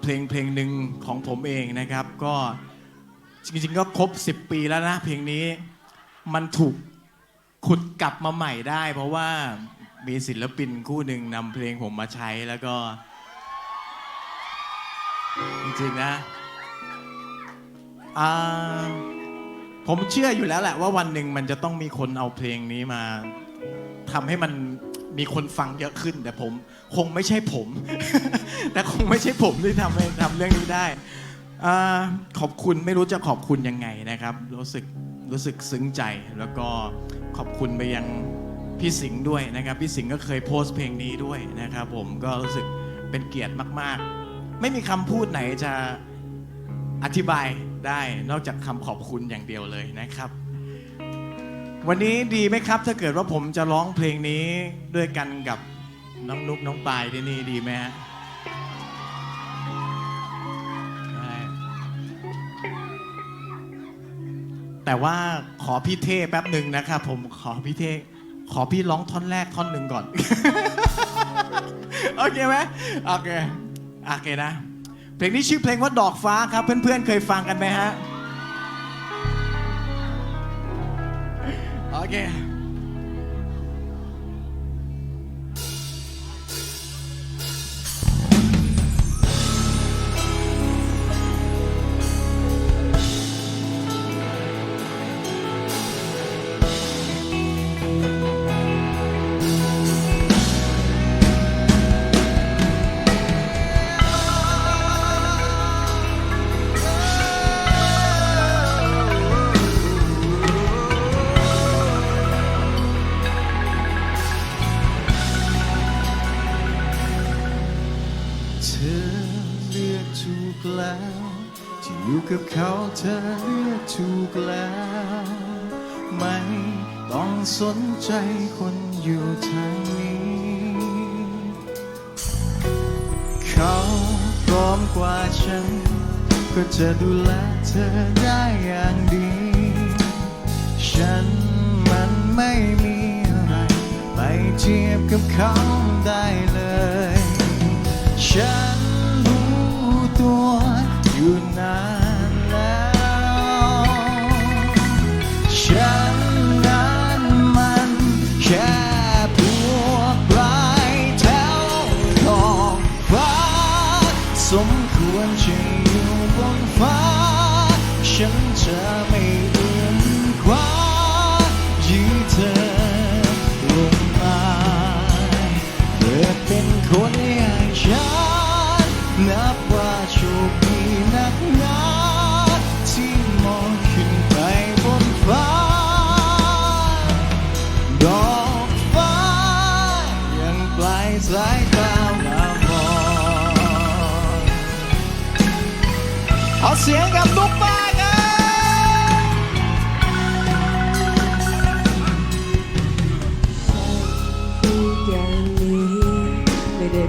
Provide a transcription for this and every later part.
เพลงเพลงหนึ่งของผมเองนะครับ ก็จริงๆก็ครบ 10 ปีแล้วนะ เพลงนี้มันถูกขุดกลับมาใหม่ได้ เพราะว่ามีศิลปินคู่หนึ่งนำเพลงผมมาใช้แล้วก็ จริงๆนะผมเชื่ออยู่แล้วแหละว่าวันหนึ่งมันจะต้องมีคนเอาเพลงนี้มาทำให้มัน มีคนฟังเยอะขึ้น แต่ผมคงไม่ใช่ผม แต่คงไม่ใช่ผมที่ทำให้ทำเรื่องนี้ได้อาขอบคุณไม่รู้จะขอบคุณยังไงนะครับ รู้สึกรู้สึกซึ้งใจแล้วก็ขอบคุณไปยังพี่สิงห์ด้วยนะครับพี่สิงห์ก็เคยโพสต์เพลงนี้ด้วยนะครับผมก็รู้สึกเป็นเกียรติมาก ๆ ไม่มีคำพูดไหนจะอธิบายได้นอกจากคำขอบคุณอย่างเดียวเลยนะครับ วันนี้ดีไหมครับ ถ้าเกิดว่าผมจะร้องเพลงนี้ด้วยกันกับน้องนุกน้องปายที่นี่ดีไหมฮะได้แต่ว่าขอพี่เท่แป๊บหนึ่งนะครับผมขอพี่เท่ขอพี่ร้องท่อนแรกท่อนหนึ่งก่อน โอเคไหมโอเคโอเคนะ เพลงนี้ชื่อเพลงว่าดอกฟ้าครับ เพื่อนๆเคยฟังกันไหมฮะ โแล้วที่อยู่กับเขาเธอเลือกถูกแล้ว ไม่ต้องสนใจคนอยู่ทางนี้ เขาพร้อมกว่าฉัน ก็จะดูแลเธอได้อย่างดี ฉันมันไม่มีอะไรไปเทียบกับเขาได้เลย ฉัน อ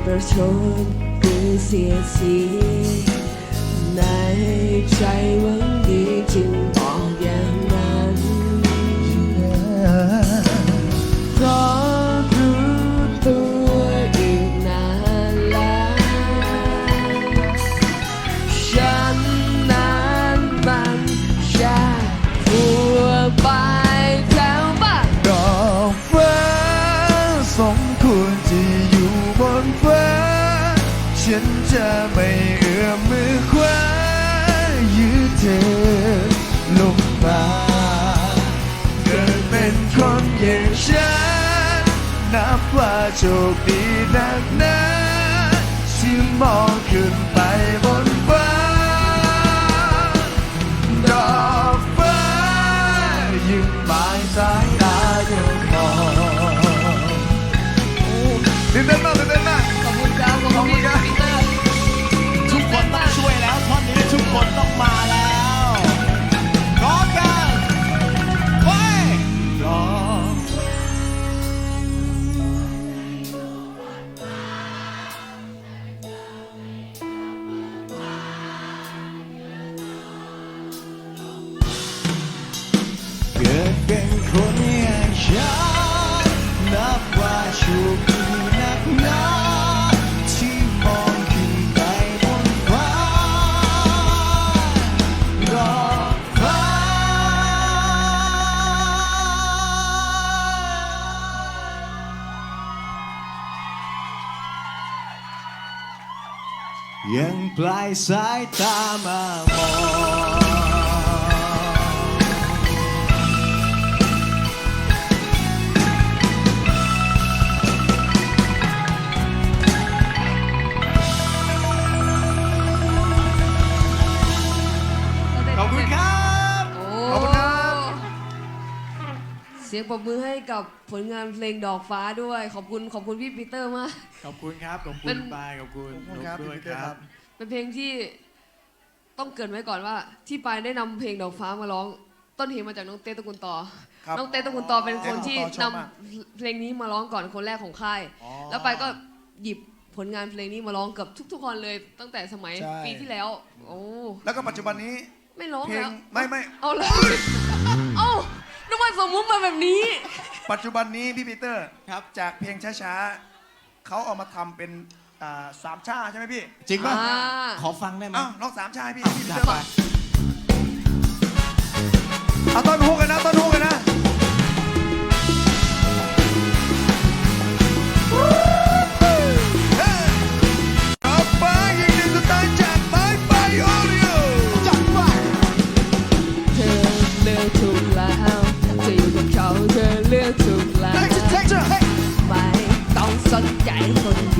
ประชดหรือเสียสี ในใจหวังดีจริง ฉันจะไม่เอื้อมมือคว้ายืดเธอลงมาเกิดเป็นคนอย่างฉัน นับว่าโชคดีนักหนาที่มองขึ้นไปบน ยังปลายสายตามามอง สียงปรบมือให้กับผลงานเพลงดอกฟ้าด้วย ขอบคุณขอบคุณพี่ปีเตอร์มาก ขอบคุณครับขอบเป็คุณน ปายขอบคุณขอบคุณครับนกด้วยพี่ปีเตอร์คครัรับ บ เป็นเพลงที่ต้องเกรินไว้ก่อนว่า ที่ปายได้นำเพลงดอกฟ้ามาร้อง ต้นเหตุมาจากน้องเต้ตระกุลต่อ ครับน้องเต้ตระกุลต่อเป็นคนที่เต้ตระกูลต่อชนำอบมาก เพลงนี้มาร้องก่อนคนแรกของค่าย อ๋อ แล้วปายก็หยิบผลงานเพลงนี้มาร้องกับทุก ๆคนเลย ตั้งแต่สมัยใช่ ปีที่แล้ว โอ้แล้วก็ปัจจุบันนี้ไม่ร้องเพลงแล้วไม่ไม่เอาเลยเอ้า นึกว่าสมมุติมาแบบนี้ ปัจจุบันนี้พี่ปีเตอร์ครับ จากเพลงช้าๆเขาเอามาทำเป็นอ่าสามชาใช่ไหมพี่จริงป่ะ อ่า ขอฟังได้ไหมอ้าวลองสามชาให้พี่อ้าวพี่ปีจัเตดอร์ไปเอาต้นฮุกกันนะต้นฮุกกันนะ 买这